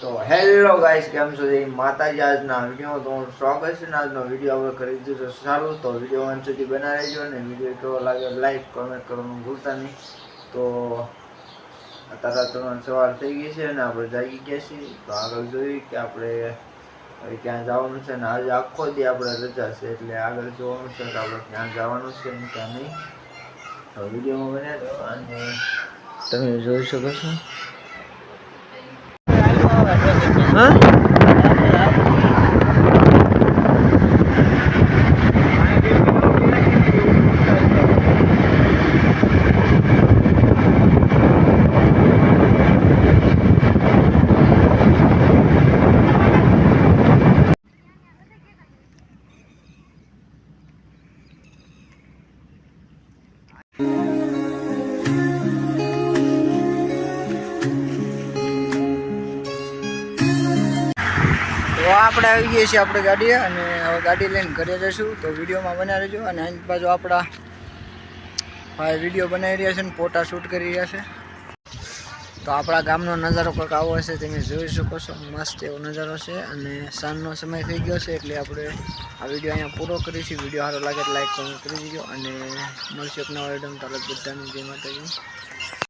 તો hello guys કેમ છો? જય માતાજી. આજના વીડિયો તમારું સ્વાગત છે ને આજનો વીડિયો આપણે કરી દીધો સારું. તો વીડિયો અંત સુધી બનાવી રહેજો અને વીડિયો કેવો લાગે લાઈક કોમેન્ટ કરવાનું ભૂલતા નહીં. તો અત્યારે ત્રણ સવાર થઈ ગઈ છે અને આપણે જાગી ગયા છીએ. તો આગળ જોઈએ કે આપણે હવે ક્યાં જવાનું છે ને આજે આખો દી આપણે રજા છે એટલે આગળ જોવાનું છે કે આપણે ક્યાં જવાનું છે ને ક્યાં નહીં. તો વિડીયોમાં બને અને તમે જોઈ શકો છો. 嗯 તો આપણે આવી ગયા છીએ આપણે ગાડીએ અને હવે ગાડી લઈને ઘરે જઈશું. તો વિડીયોમાં બનાવી રહેજો અને અહીં બાજુ આપણા ભાઈ વીડિયો બનાવી રહ્યા છે ને ફોટા શૂટ કરી રહ્યા છે. તો આપણા ગામનો નજારો કંઈક આવો હશે તમે જોઈ શકો છો. મસ્ત એવો નજારો છે અને સાંજનો સમય થઈ ગયો છે એટલે આપણે આ વીડિયો અહીંયા પૂરો કરીશું. વીડિયો સારો લાગે લાઈક કોમેન્ટ કરી દીજો અને મળશે એક નવા આઈટમ તરત બધાની જય માતાજી.